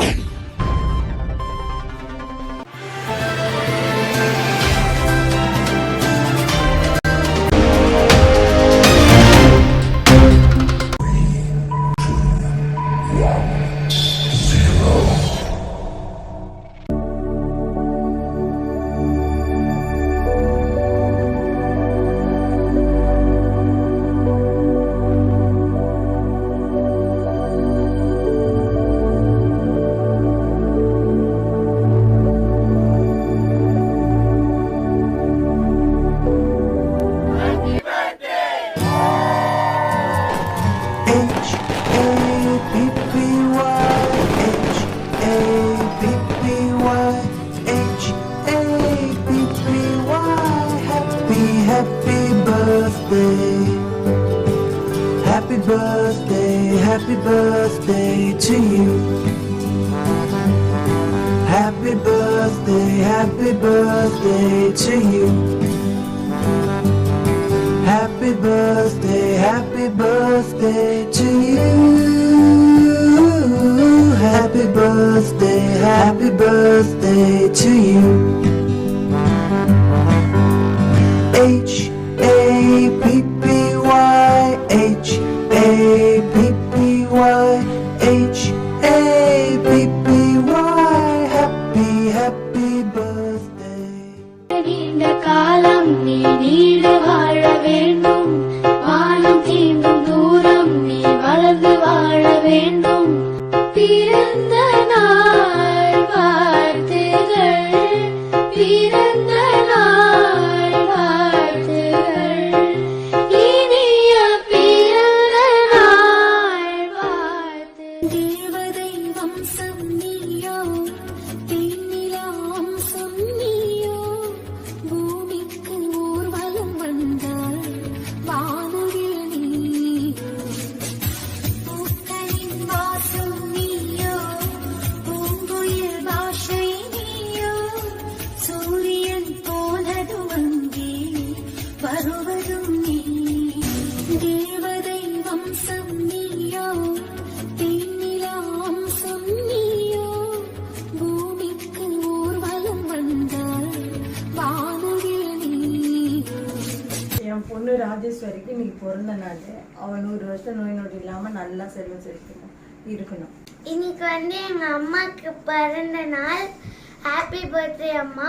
Boom! Happy birthday Happy birthday to you Happy birthday Happy birthday to you Happy birthday, happy birthday to you. Happy birthday, happy birthday to you. H A P P நீண்ட காலம் நீ need வாழ வேண்டும். வானம் தீண்டும் தூரம் நீ வளர்ந்து வாழ வேண்டும். பிறந்த நாள் வாழ்த்துகள். பிறந்த நாள் வாழ்த்துகள். இனிய பிறந்த நாள் வாழ்த்து தேவதை வம்சம் நீயோ வருவதும் நீ தேவதை வம்சம் நீயோ நீயோ பூமிக்கு ஊர்வலம் வந்தாள் வானவில் நீயோ என் பொண்ணு ராஜேஸ்வரிக்கு இன்னைக்கு பிறந்த நாள். அவள் நூறு வருஷம் நோய் நொடி இல்லாமல் நல்லா செல்வம் செழிக்கணும் இருக்கணும். இன்னைக்கு வந்து எங்க அம்மாக்கு பிறந்த நாள். ஹாப்பி பர்த்டே அம்மா.